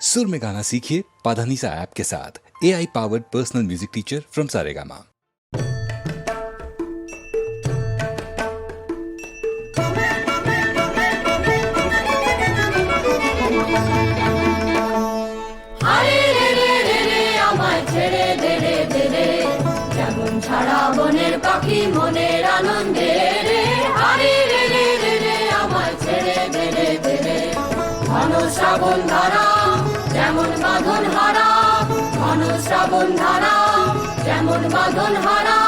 सुर में गाना सीखिए पाधानीसा ऐप के साथ A I powered personal music teacher from Saregama আরে রে রে রে রে আমায় ছেড়ে দে রে দে রে যেমন ছাড়া বনের পাখি মনের আনন্দে রে আরে রে রে রে রে আমায় ছেড়ে দে রে দে রে ঘন শ্রাবণ ধারা শ্রাবণ ধারা যেমন বাঁধন হারা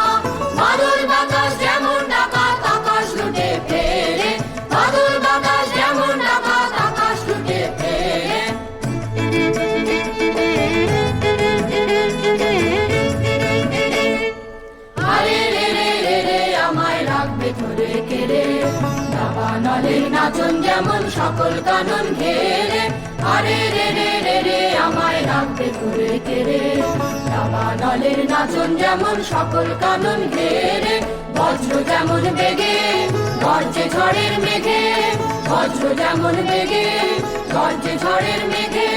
আমায় ধরে কেড়ে। দাবা নলের নাচন যেমন সকল কানন ঘেরে। আরে রে রে রে রে, আমায় রাখবে ধরে কেড়ে। দাবা নলের নাচন যেমন সকল কানন ঘেরে। বজ্র যেমন বেগে গর্জে ঝড়ের মেঘে। বজ্র যেমন বেগে গর্জে ঝড়ের মেঘে।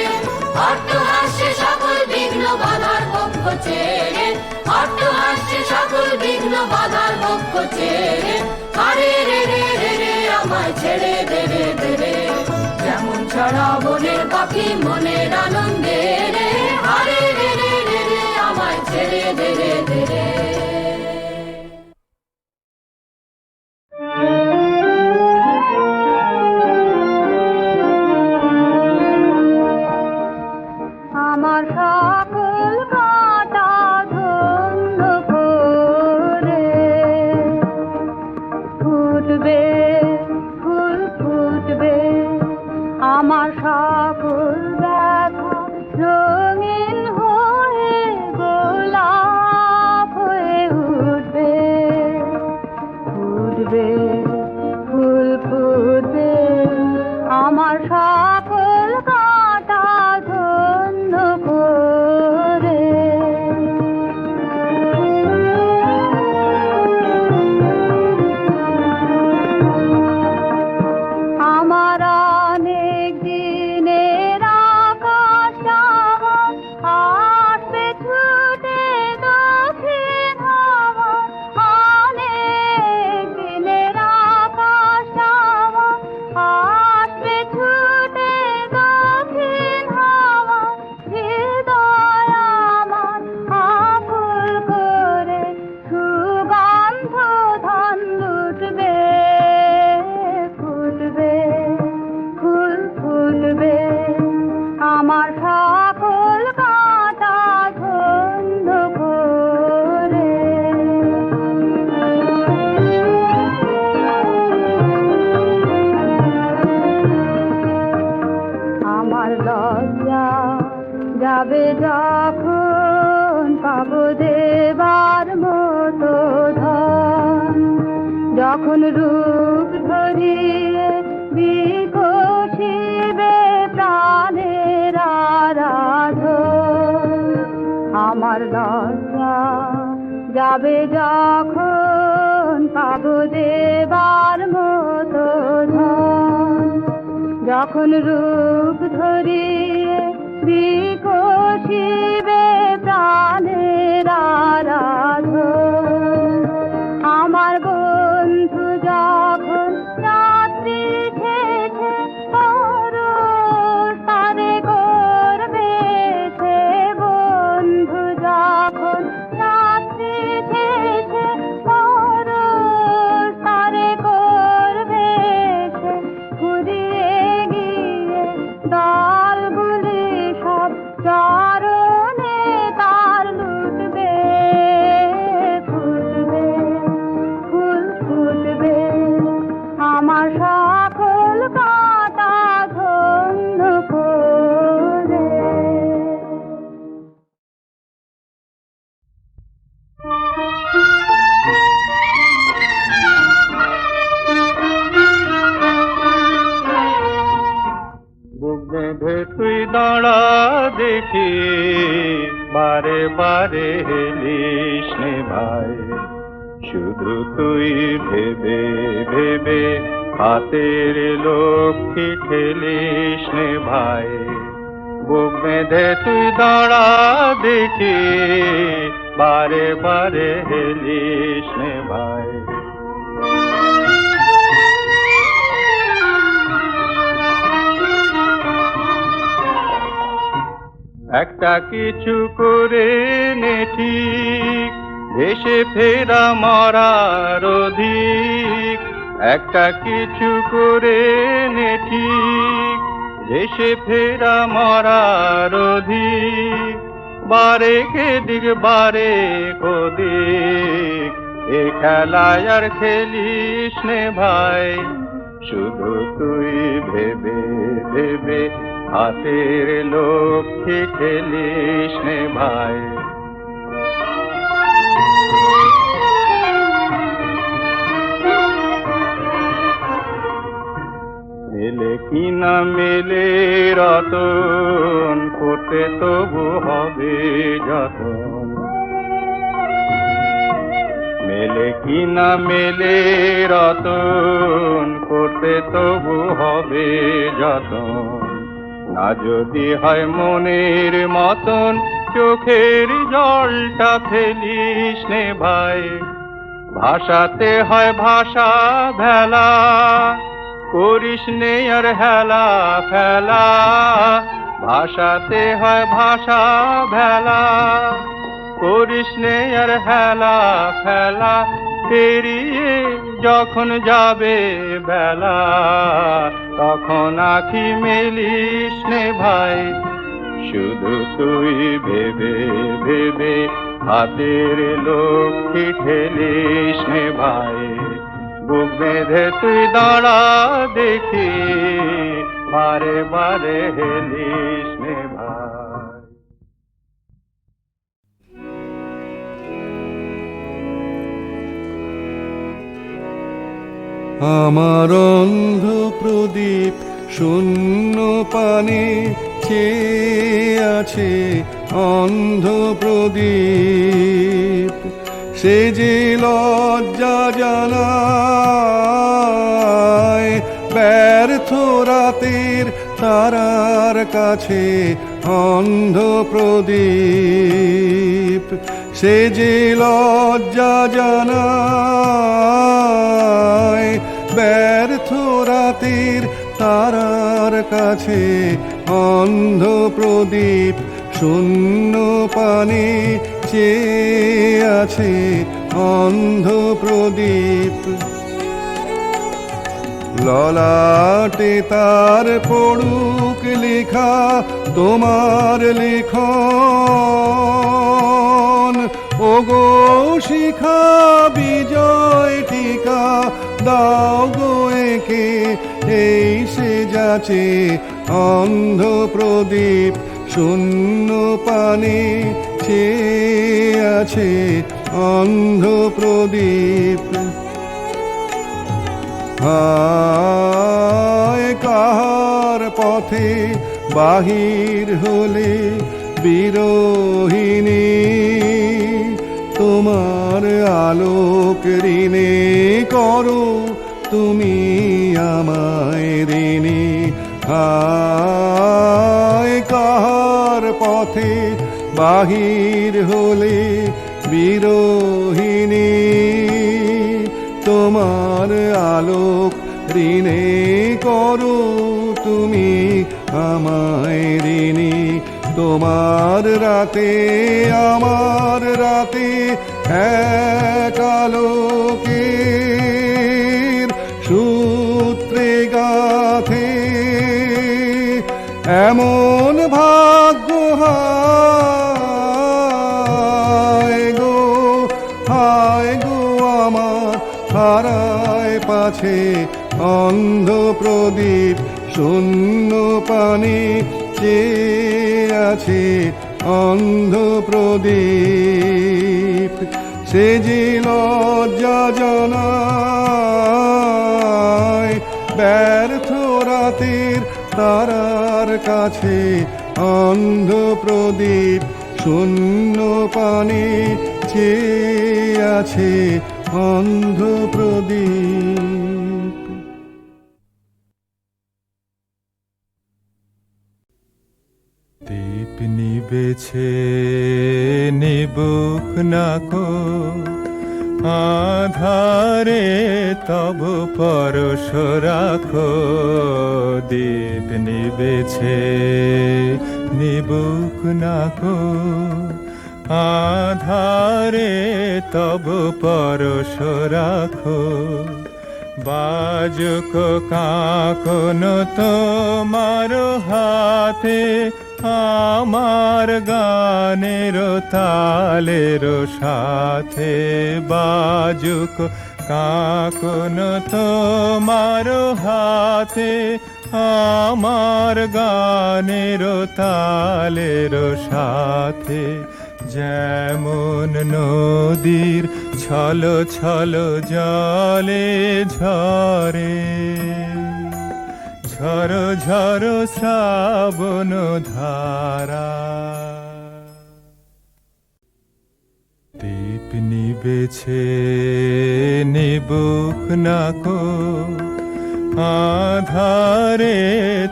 অট্টহাস্যে সকল বিঘ্ন বাধার পক্ষ ছেড়ে হাসছে সকল বিঘ্ন বাধার পক্ষ ছেড়ে। আরে রে রে রে রে, আমায় ছেড়ে দে, রে দে যেমন ছড়া বনের পাখি মনের আনন্দে রে আমার যাবে যখন পাবো দেবার মতো যখন রূপ ধরিয়ে বিকশিবে প্রাণের আমার কিছু করে নে ঠিক। দেশে ফেরা মরার অধিক। একটা কিছু করে নে ঠিক। দেশে ফেরা মরার অধিক। বারে কে দিক বারে কদিক এ খেলায় আর খেলিস নে ভাই। শুধু তুই ভেবে ভেবে হাতের লক্ষ্যে খেলিস নে ভাই। মেলে কি না মেলে রতন, করতে তবু হবে যতন। মেলে কি না মেলে রতন, করতে তবু হবে যতন। না যদি হয় মনের মতন, চোখের জলটা ফেলিস নে ভাই। ভাষাতে হয় ভাষা ভেলা, করিস নে আর হেলা ফেলা। ভাষাতে হয় ভাষা ভেলা, করিস নে আর হেলা ফেলা, পেরিয়ে যখন যাবে বেলা, তখন আখি মেলিস নে ভাই। শুধু তুই ভেবে ভেবে হাতের লক্ষ্মী ঠেলিস নে ভাই। বুক বেঁধে তুই দাঁড়া দেখি, বারে বারে হেলিস নে ভাই। আমার অন্ধ প্রদীপ শূন্য পানে চেয়ে আছে অন্ধ প্রদীপ। সে যে লজ্জা জানায় ব্যর্থ রাতের তারার কাছে অন্ধ প্রদীপ। সে যে লজ্জা জানায়, ব্যর্থ রাতের তারার কাছে অন্ধ প্রদীপ শূন্য পানে চেয়ে আছে অন্ধ প্রদীপ। ললাটে তার পড়ুক লেখা, তোমার লেখন শিখা বিজয় টিকা দাও গো একে। এই সে যাচে অন্ধ প্রদীপ শূন্য পানে চেয়ে আছে অন্ধ প্রদীপ। কাহার পথে বাহির হলে বিরোহিণী আলোক ঋণে করো, তুমি আমায় ঋণী। হায় কাহার পথে বাহির হলে বিরোহিণী, তোমার আলোক ঋণে করো, তুমি আমায় ঋণী। তোমার রাতে, আমার রাতে এক সূত্রে গাথে, এমন ভাগ্য হায় গো হায় গো আমার হারায় পাছে, অন্ধ প্রদীপ শূন্য পানে চেয়ে আছে অন্ধ প্রদীপ। সে যে লজ্জা জানায় ব্যর্থ রাতের তারার কাছে অন্ধ প্রদীপ শূন্য পানে চেয়ে আছে অন্ধ প্রদীপ দীপ নিবেছে। নিবুক নাকো, আধারে তব পরশ রাখো, দীপ নিবেছে নিবুক নাকো, আধারে তব পরশ রাখো। বাজুক কাকন তোমার হাতে আমার গানের তালের সাথে বাজুক কাকন তোমার হাতে। আমার গানের তালের সাথে যেমন নদীর ছল ছল জলে ঝরে। ঝরো ঝরো শ্রাবণ ধারা। দীপ নিবেছে, নিবুক নাকো আধারে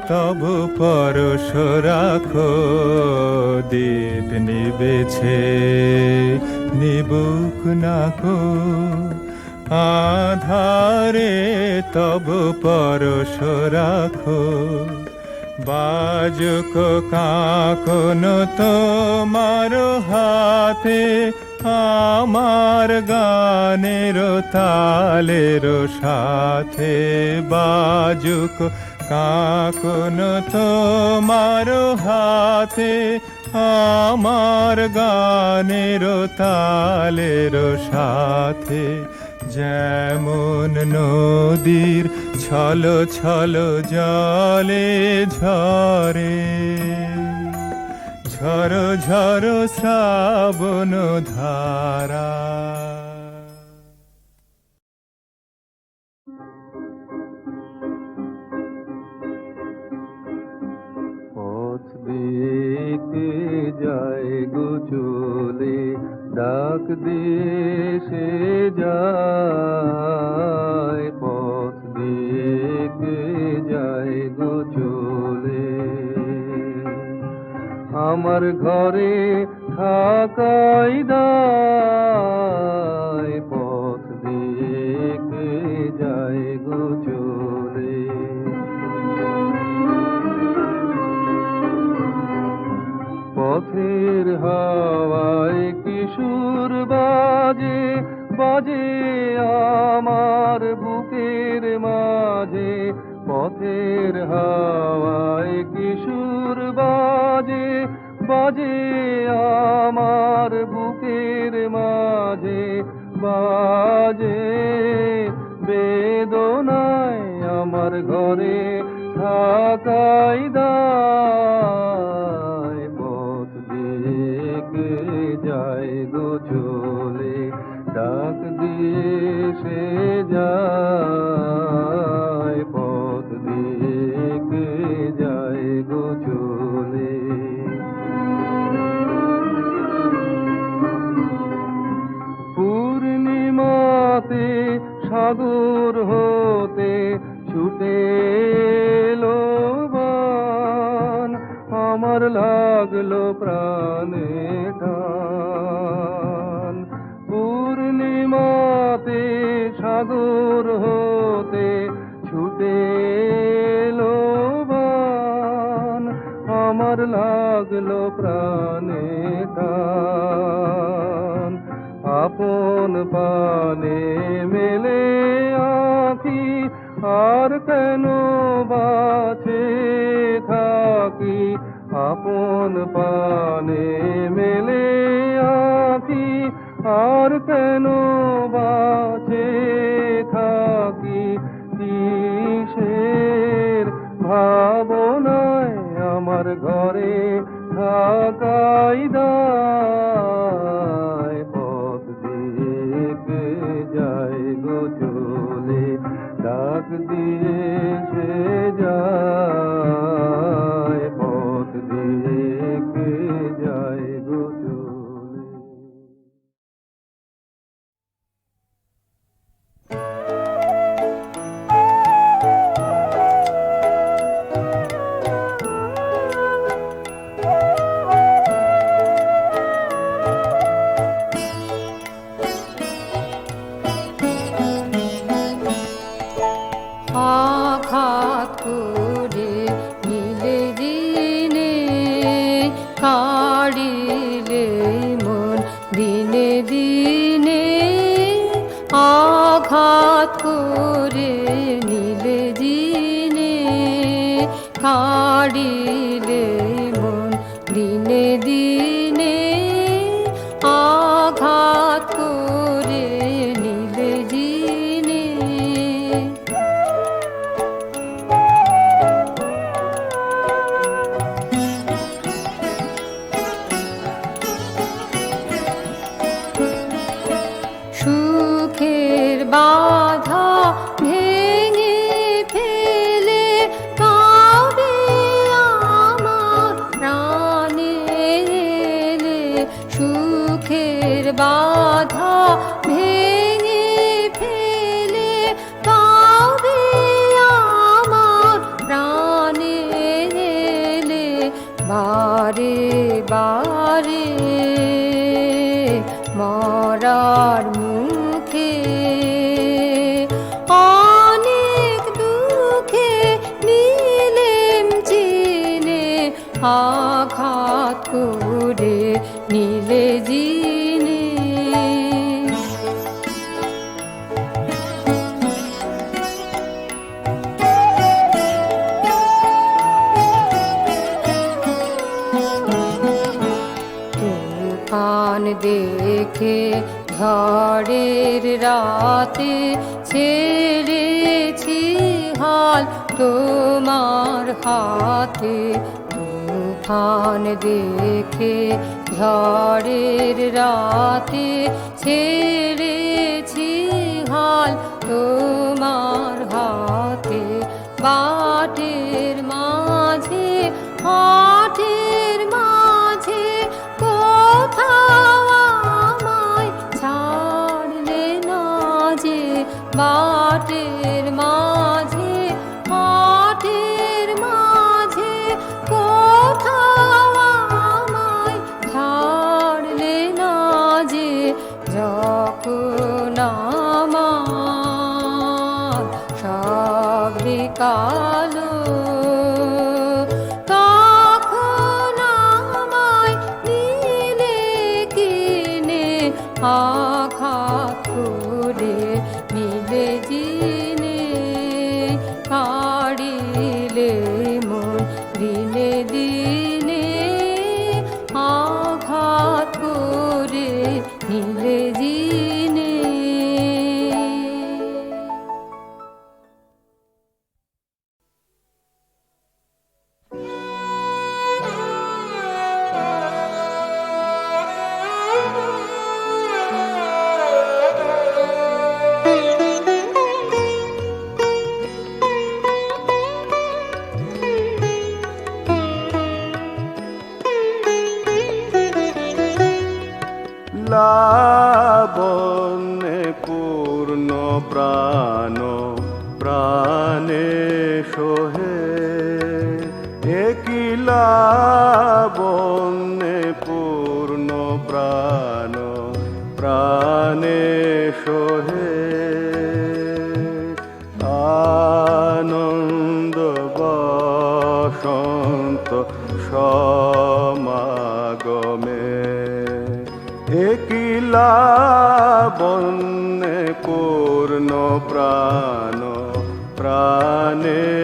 তব পরশ রাখো। দীপ নিবেছে, নিবুক নাকো আধারে তব পরশ রাখো। বাজুক কাকন তোমার হাতে, আমার গানের তালের সাথে। বাজুক কাকন তোমার হাতে, আমার গানের তালের সাথে। যেমন নদীর ছল ছল জলে ঝরে ঝর ঝর শ্রাবণ ধারা। ডাক সে যায়, পথ দিয়ে যায় গো চলে। আমার ঘরে থাকাই দায়, পথ দিয়ে যায় গো চলে। পথের হাওয়ায় কিশোর বাজে বাজে আমার বুকের মাঝে। পথের হাওয়ায় কিশোর বাজে বাজে আমার বুকের মাঝে। বাজে বেদনায় আমার ঘরে থাকাই দায় আর কেন বাঁচে থাকি কিসের ভাবনায় আমার ঘরে থাকাই দায় আঘাত করে নীলে দিনে কাড়িলে মন দিনে দিনে আঘাত করে নীলে দিনে কাড়িলে সুখের বাধা ফেলে কাবে আমার প্রাণে এলে মরার ঝড়ের রাতে ছেড়েছি হাল তোমার হাতে। তুফান দেখে ঝড়ের রাতে ছেড়েছি হাল তোমার হাতে। বাটের মাঝে হাটের বাটের মাঝে পাটের মাঝে কোথাও আমায় ছাড়লে না যে যখন আমার সব কালো লাবণ্যে পূর্ণ প্রাণ প্রাণে সোহে। আনন্দ বসন্ত সমাগমে একিলা বন্যে পূর্ণ প্রাণ প্রাণে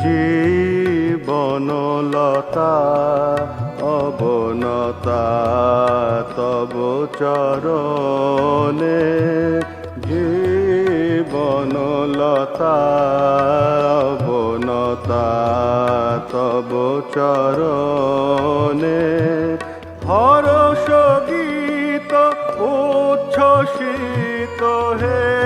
জীবনলতা অবনতা তব চরণে জীবনলতা অবনতা তব চরণে হরস গীত উচ্ছ্বসিত হে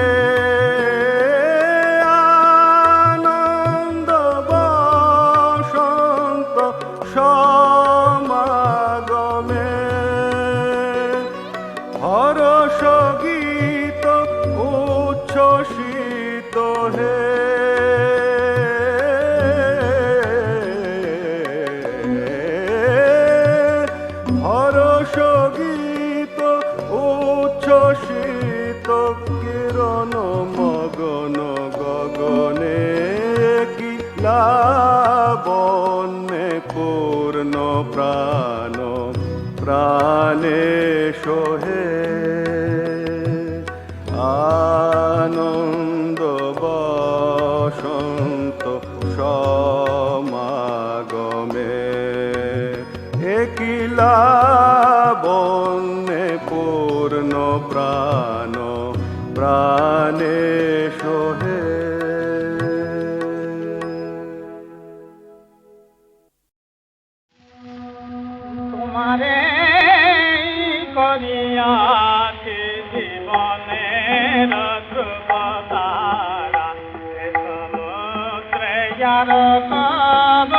yaar kaab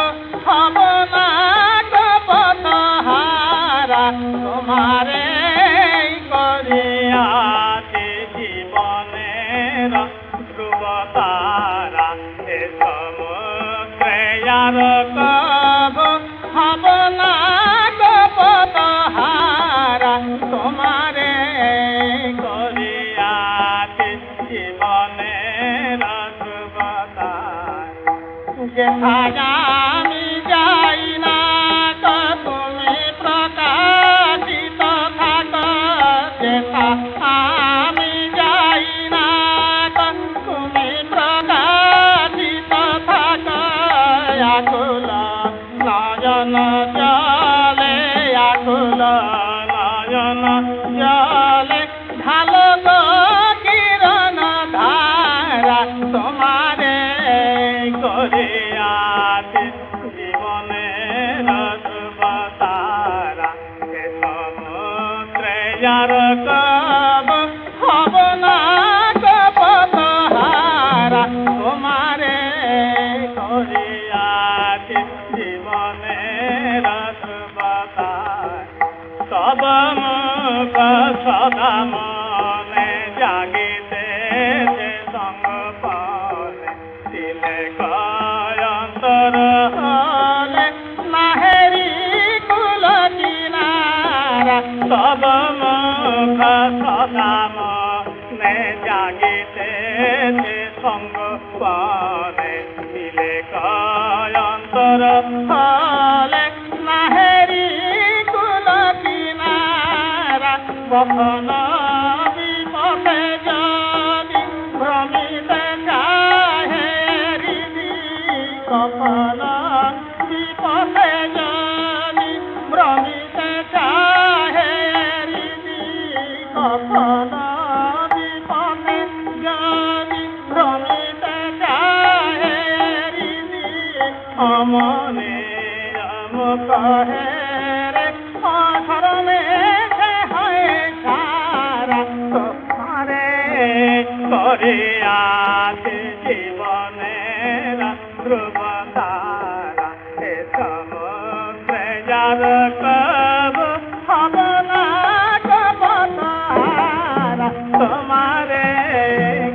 I'm not.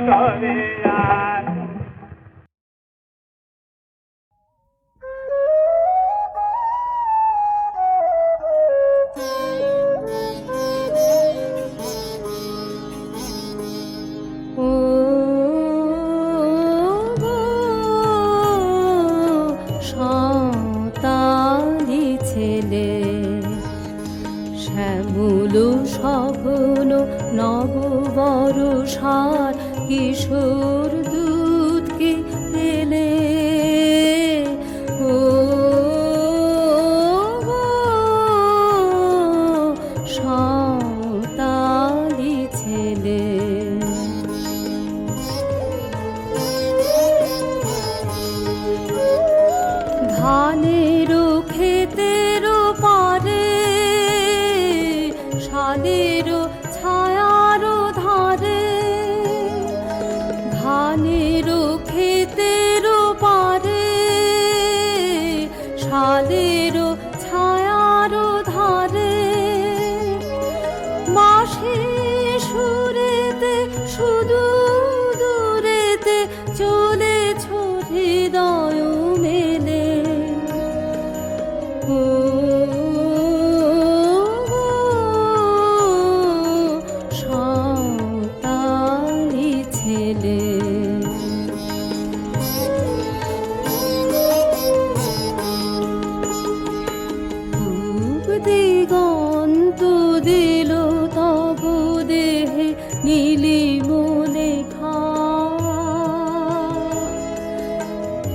Ravela বাহিরো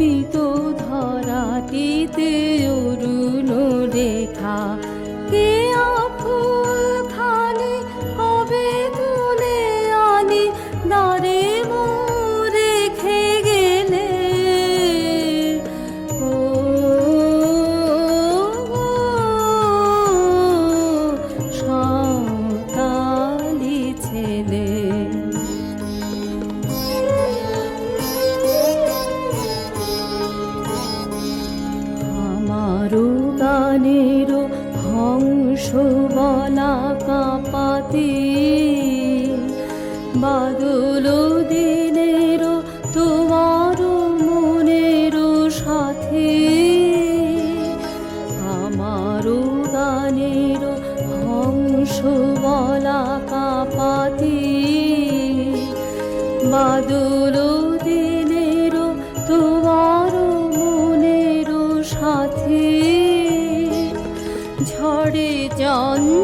উদিত ধরাটিতে অরুণ রেখা কে সুবলা কাপাতি। বাদুল দিনের তোমার মনের সাথে। ঝড়ে জন্ম